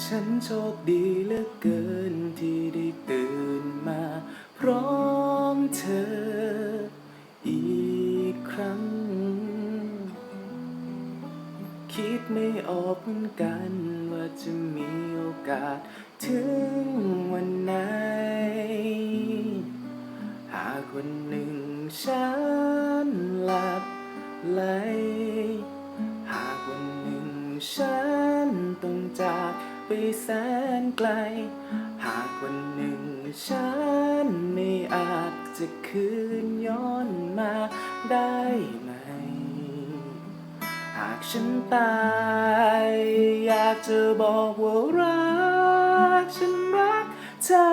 ฉันโชคดีเหลือเกินที่ได้ตื่นมาพร้อมเธออีกครั้ง คิดไม่ออกเหมือนกันว่าจะมีโอกาสถึงวันไหน หากวันหนึ่งฉันหลับไหล หากวันหนึ่งฉันต้องจาก ไปแสนไกล หากวันหนึ่งฉันไม่อาจจะคืนย้อนมาได้ไหม หากฉันตาย อยากจะบอกว่ารัก ฉันรักเธอ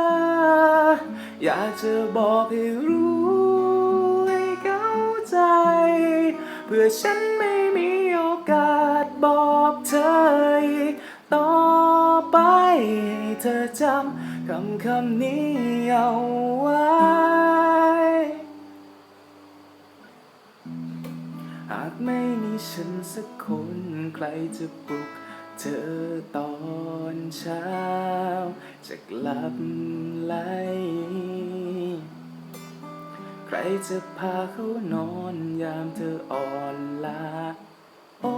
อยากจะบอกให้รู้ให้เข้าใจ เพื่อฉันไม่มีโอกาสบอก เธอจำคำคำนี้เอาไว้ หากไม่มีฉันสักคนใครจะปลุกเธอตอนเช้า จะกลับไหล ใครจะพาเขานอนยามเธออ่อนล้าโอ้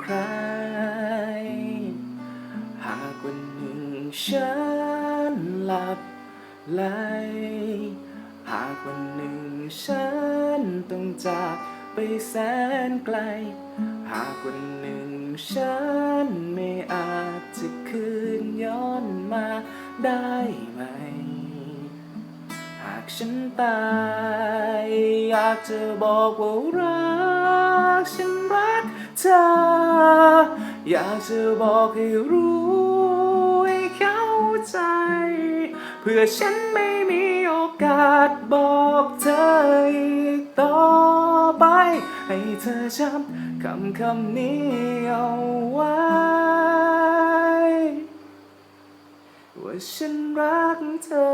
ใคร ฉันหลับไหลหากวันหนึ่งฉันต้องจากไปแสนไกล หากวันหนึ่งฉันไม่อาจจะคืนย้อนมาได้ไหม หากฉันตายอยากจะบอกว่ารัก ฉันรักเธอ อยากจะบอกให้รู้ เข้าใจ เพื่อฉันไม่มีโอกาสบอกเธออีกต่อไป ให้เธอจำคำคำนี้เอาไว้ ว่าฉันรักเธอ